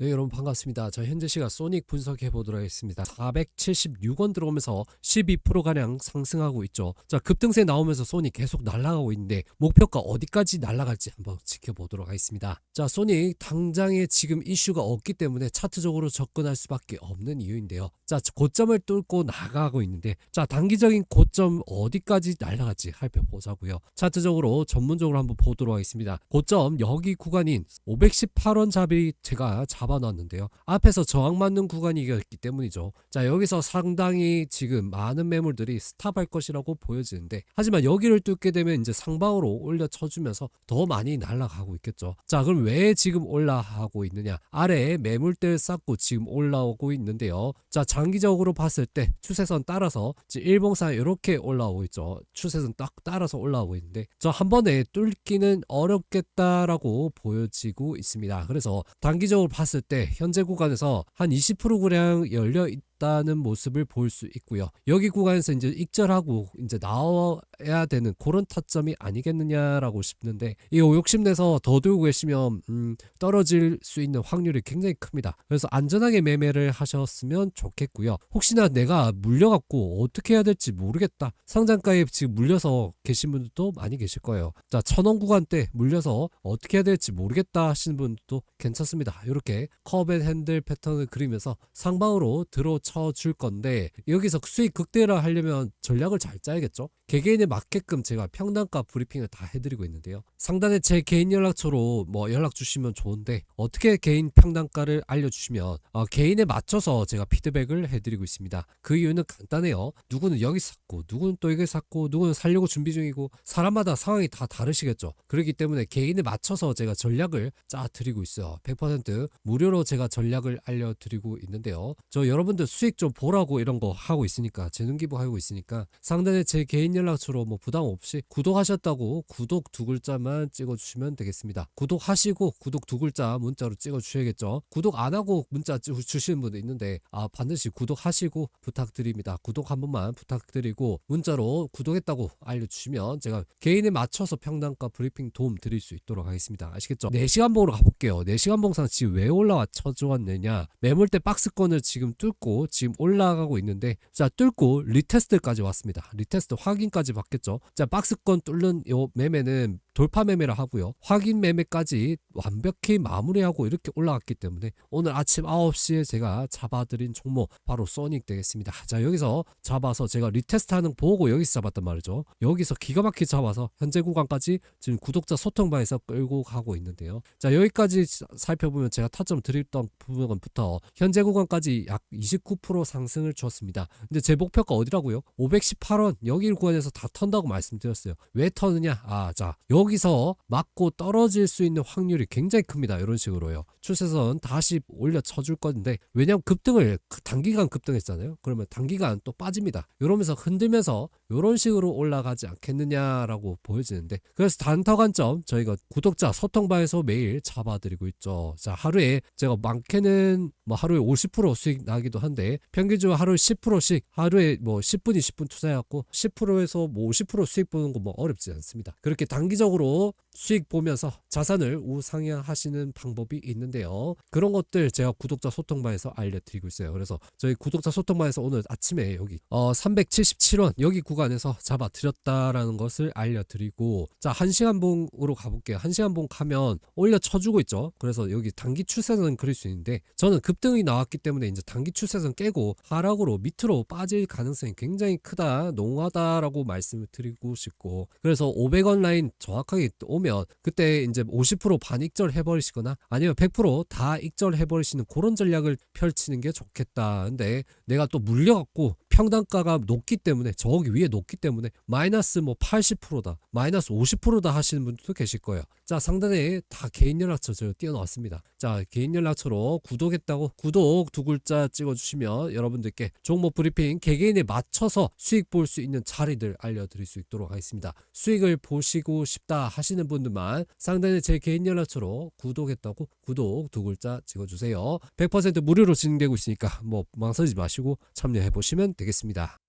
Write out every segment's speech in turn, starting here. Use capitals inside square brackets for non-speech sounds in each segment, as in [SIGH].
네 여러분 반갑습니다. 자 현재 시각 소닉 분석해 보도록 하겠습니다. 476원 들어오면서 12%가량 상승하고 있죠. 자 급등세 나오면서 소닉 계속 날아가고 있는데 목표가 어디까지 날아갈지 한번 지켜보도록 하겠습니다. 자 소닉 당장에 지금 이슈가 없기 때문에 차트적으로 접근할 수밖에 없는 이유인데요. 자 고점을 뚫고 나가고 있는데 자 단기적인 고점 어디까지 날아갈지 살펴보자고요. 차트적으로 전문적으로 한번 보도록 하겠습니다. 고점 여기 구간인 518원 잡이 제가 잡 아놨는데요. 앞에서 저항 맞는 구간이었기 때문이죠. 자 여기서 상당히 지금 많은 매물들이 스탑할 것이라고 보여지는데 하지만 여기를 뚫게 되면 이제 상방으로 올려 쳐주면서 더 많이 날아가고 있겠죠. 자 그럼 왜 지금 올라가고 있느냐? 아래에 매물대를 쌓고 지금 올라오고 있는데요. 자 장기적으로 봤을 때 추세선 따라서 일봉상 이렇게 올라오고 있죠. 추세선 딱 따라서 올라오고 있는데 저 한 번에 뚫기는 어렵겠다라고 보여지고 있습니다. 그래서 단기적으로 봤을 때 현재 구간에서 한 20%가량 열려 있 다는 모습을 볼 수 있고요. 여기 구간에서 이제 익절하고 이제 나와야 되는 그런 타점이 아니겠느냐라고 싶는데 이거 욕심내서 더 들고 계시면 음, 떨어질 수 있는 확률이 굉장히 큽니다. 그래서 안전하게 매매를 하셨으면 좋겠고요. 혹시나 내가 물려갖고 어떻게 해야 될지 모르겠다. 상장가에 지금 물려서 계신 분들도 많이 계실 거예요. 자, 천원 구간대 물려서 어떻게 해야 될지 모르겠다 하시는 분도 괜찮습니다. 이렇게 컵앤 핸들 패턴을 그리면서 상방으로 들어 쳐줄 건데 여기서 수익 극대화 하려면 전략을 잘 짜야겠죠. 개개인에 맞게끔 제가 평단가 브리핑을 다 해드리고 있는데요. 상단에 제 개인 연락처로 뭐 연락 주시면 좋은데 어떻게 개인 평단가를 알려주시면 어, 개인에 맞춰서 제가 피드백을 해드리고 있습니다. 그 이유는 간단해요. 누구는 여기 샀고 누구는 또 여기 샀고 누구는 살려고 준비 중이고 사람마다 상황이 다 다르시겠죠. 그렇기 때문에 개인에 맞춰서 제가 전략을 짜 드리고 있어요. 100% 무료로 제가 전략을 알려드리고 있는데요. 저 여러분들 수익 좀 보라고 이런 거 하고 있으니까 재능 기부 하고 있으니까 상단에 제 개인 연락처로 뭐 부담 없이 구독하셨다고 구독 두 글자만 찍어주시면 되겠습니다. 구독하시고 구독 두 글자 문자로 찍어주셔야겠죠. 구독 안 하고 문자 주- 주시는 분도 있는데 아 반드시 구독하시고 부탁드립니다. 구독 한 번만 부탁드리고 문자로 구독했다고 알려주시면 제가 개인에 맞춰서 평단가 브리핑 도움 드릴 수 있도록 하겠습니다. 아시겠죠? 4시간 봉으로 가볼게요. 4시간 봉상 지금 왜 올라와 쳐주었느냐 매물대 박스권을 지금 뚫고 지금 올라가고 있는데 자 뚫고 리테스트까지 왔습니다. 리테스트 확인 까지 받겠죠. 자 박스권 뚫는 요 매매는 돌파 매매를 하고요. 확인 매매까지 완벽히 마무리하고 이렇게 올라갔기 때문에 오늘 아침 9시에 제가 잡아드린 종목 바로 소닉 되겠습니다. 자 여기서 잡아서 제가 리테스트 하는 거 보고 여기서 잡았단 말이죠. 여기서 기가 막히게 잡아서 현재 구간까지 지금 구독자 소통방에서 끌고 가고 있는데요. 자 여기까지 사- 살펴보면 제가 타점 드렸던 부분부터 현재 구간까지 약 29% 상승을 줬습니다. 근데 제 목표가 어디라고요? 518원 여기 구간에 서 다 턴다고 말씀드렸어요. 왜 터느냐? 아, 자 여기서 맞고 떨어질 수 있는 확률이 굉장히 큽니다. 이런 식으로요. 추세선 다시 올려 쳐줄 건데 왜냐면 급등을 그 단기간 급등했잖아요. 그러면 단기간 또 빠집니다. 이러면서 흔들면서 이런 식으로 올라가지 않겠느냐라고 보여지는데 그래서 단타 관점 저희가 구독자 소통방에서 매일 잡아드리고 있죠. 자 하루에 제가 많게는 뭐 하루에 50% 수익 나기도 한데 평균적으로 하루에 10%씩 하루에 뭐 10분 20분 투자해갖고 10%에서 뭐 50% 수익 보는 거 뭐 어렵지 않습니다. 그렇게 단기적으로 수익 보면서 자산을 우상향하시는 방법이 있는데요. 그런 것들 제가 구독자 소통방에서 알려드리고 있어요. 그래서 저희 구독자 소통방에서 오늘 아침에 여기 어 377원 여기 구간에서 잡아드렸다라는 것을 알려드리고 자 1시간 봉으로 가볼게요. 1시간 봉 가면 올려 쳐주고 있죠. 그래서 여기 단기 추세선 그릴 수 있는데 저는 급등이 나왔기 때문에 이제 단기 추세선 깨고 하락으로 밑으로 빠질 가능성이 굉장히 크다 농하다라고 말씀을 드리고 싶고 그래서 500원 라인 정확하게 오면 그때 이제 50% 반익절 해버리시거나 아니면 100%다 익절 해버리시는 그런 전략을 펼치는 게 좋겠다. 근데 내가 또 물려갖고 평단가가 높기 때문에 저기 위에 높기 때문에 마이너스 뭐 80%다 마이너스 50%다 하시는 분들도 계실 거예요. 자 상단에 다 개인 연락처 제가 띄워놨습니다. 자 개인 연락처로 구독했다고 구독 두 글자 찍어주시면 여러분들께 종목 브리핑 개개인에 맞춰서 수익 볼 수 있는 자리들 알려드릴 수 있도록 하겠습니다. 수익을 보시고 싶다 하시는 분들만 상단에 제 개인 연락처로 구독했다고 구독 두 글자 찍어주세요. 100% 무료로 진행되고 있으니까 뭐 망설이지 마시고 참여해 보시면 되겠습니다.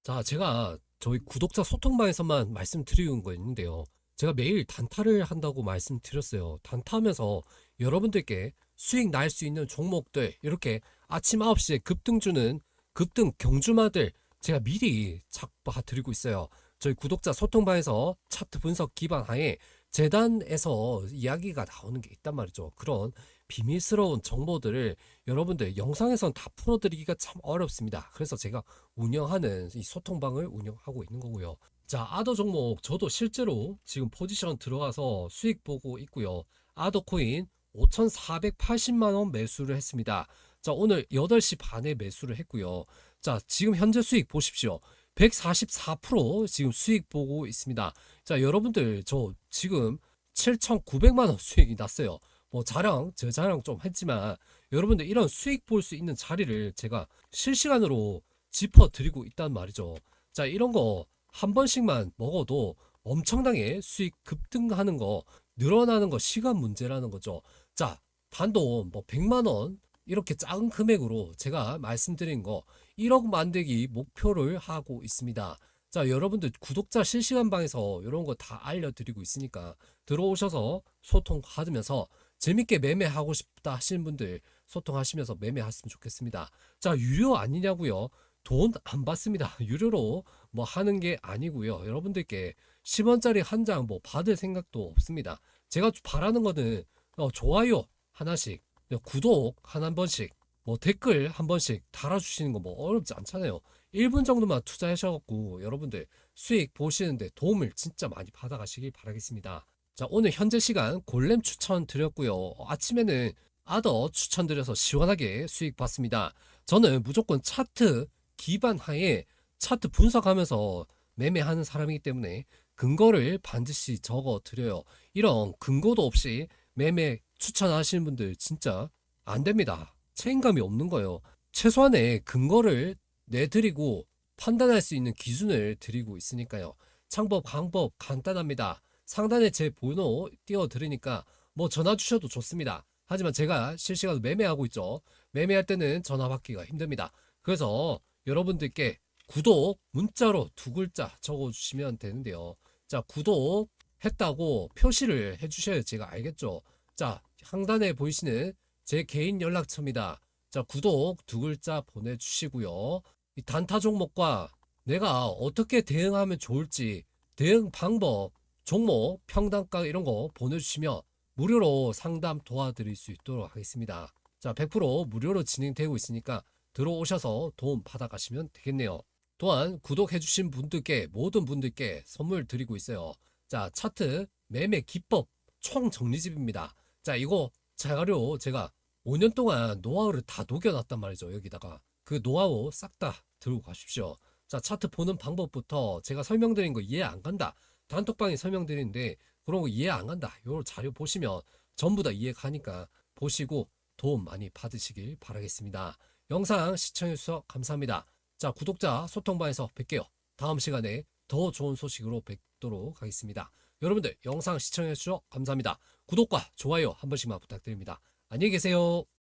자, 제가 저희 구독자 소통방에서만 말씀드리는 거 있는데요. 제가 매일 단타를 한다고 말씀드렸어요. 단타하면서 여러분들께 수익 날 수 있는 종목들 이렇게 아침 9시에 급등 주는 급등 경주마들 제가 미리 작봐 드리고 있어요. 저희 구독자 소통방에서 차트 분석 기반 하에 재단에서 이야기가 나오는 게 있단 말이죠. 그런 비밀스러운 정보들을 여러분들 영상에선 다 풀어드리기가 참 어렵습니다. 그래서 제가 운영하는 이 소통방을 운영하고 있는 거고요. 자, 아더 종목 저도 실제로 지금 포지션 들어가서 수익 보고 있고요. 아더 코인 5,480만 원 매수를 했습니다. 자, 오늘 8시 반에 매수를 했고요. 자, 지금 현재 수익 보십시오. 144% 지금 수익 보고 있습니다. 자, 여러분들 저 지금 7,900만 원 수익이 났어요. 뭐 자랑, 제 자랑 좀 했지만 여러분들 이런 수익 볼 수 있는 자리를 제가 실시간으로 짚어 드리고 있단 말이죠. 자, 이런 거 한 번씩만 먹어도 엄청나게 수익 급등하는 거 늘어나는 거 시간 문제라는 거죠. 자, 단돈 뭐 100만 원 이렇게 작은 금액으로 제가 말씀드린 거 1억 만들기 목표를 하고 있습니다. 자, 여러분들 구독자 실시간 방에서 이런 거 다 알려드리고 있으니까 들어오셔서 소통하면서 재밌게 매매하고 싶다 하시는 분들 소통하시면서 매매하시면 좋겠습니다. 자, 유료 아니냐고요? 돈 안 받습니다. [LAUGHS] 유료로 뭐 하는 게 아니고요. 여러분들께 10원짜리 한 장 뭐 받을 생각도 없습니다. 제가 바라는 거는 어, 좋아요 하나씩, 구독 한 한 번씩, 뭐 댓글 한 번씩 달아주시는 거 뭐 어렵지 않잖아요. 1분 정도만 투자하셔갖고 여러분들 수익 보시는데 도움을 진짜 많이 받아가시길 바라겠습니다. 자, 오늘 현재 시간 골렘 추천 드렸고요. 아침에는 아더 추천 드려서 시원하게 수익 봤습니다. 저는 무조건 차트 기반 하에 차트 분석하면서 매매하는 사람이기 때문에 근거를 반드시 적어 드려요. 이런 근거도 없이 매매 추천하시는 분들 진짜 안 됩니다. 책임감이 없는 거예요. 최소한의 근거를 내드리고 판단할 수 있는 기준을 드리고 있으니까요. 창법, 방법 간단합니다. 상단에 제 번호 띄워 드리니까 뭐 전화 주셔도 좋습니다. 하지만 제가 실시간으로 매매하고 있죠. 매매할 때는 전화 받기가 힘듭니다. 그래서 여러분들께 구독 문자로 두 글자 적어 주시면 되는데요. 자, 구독 했다고 표시를 해 주셔야 제가 알겠죠. 자, 상단에 보이시는 제 개인 연락처입니다. 자, 구독 두 글자 보내 주시고요. 이 단타 종목과 내가 어떻게 대응하면 좋을지 대응 방법, 종목, 평단가 이런 거 보내주시면 무료로 상담 도와드릴 수 있도록 하겠습니다. 자, 100% 무료로 진행되고 있으니까 들어오셔서 도움 받아가시면 되겠네요. 또한 구독해주신 분들께 모든 분들께 선물 드리고 있어요. 자, 차트 매매 기법 총 정리집입니다. 자, 이거 자료 제가 5년 동안 노하우를 다 녹여놨단 말이죠. 여기다가 그 노하우 싹 다 들고 가십시오. 자, 차트 보는 방법부터 제가 설명드린 거 이해 안 간다. 단톡방에 설명드리는데 그런 거 이해 안 간다. 요 자료 보시면 전부 다 이해 가니까 보시고 도움 많이 받으시길 바라겠습니다. 영상 시청해주셔서 감사합니다. 자, 구독자 소통방에서 뵐게요. 다음 시간에 더 좋은 소식으로 뵙도록 하겠습니다. 여러분들 영상 시청해주셔서 감사합니다. 구독과 좋아요 한 번씩만 부탁드립니다. 안녕히 계세요.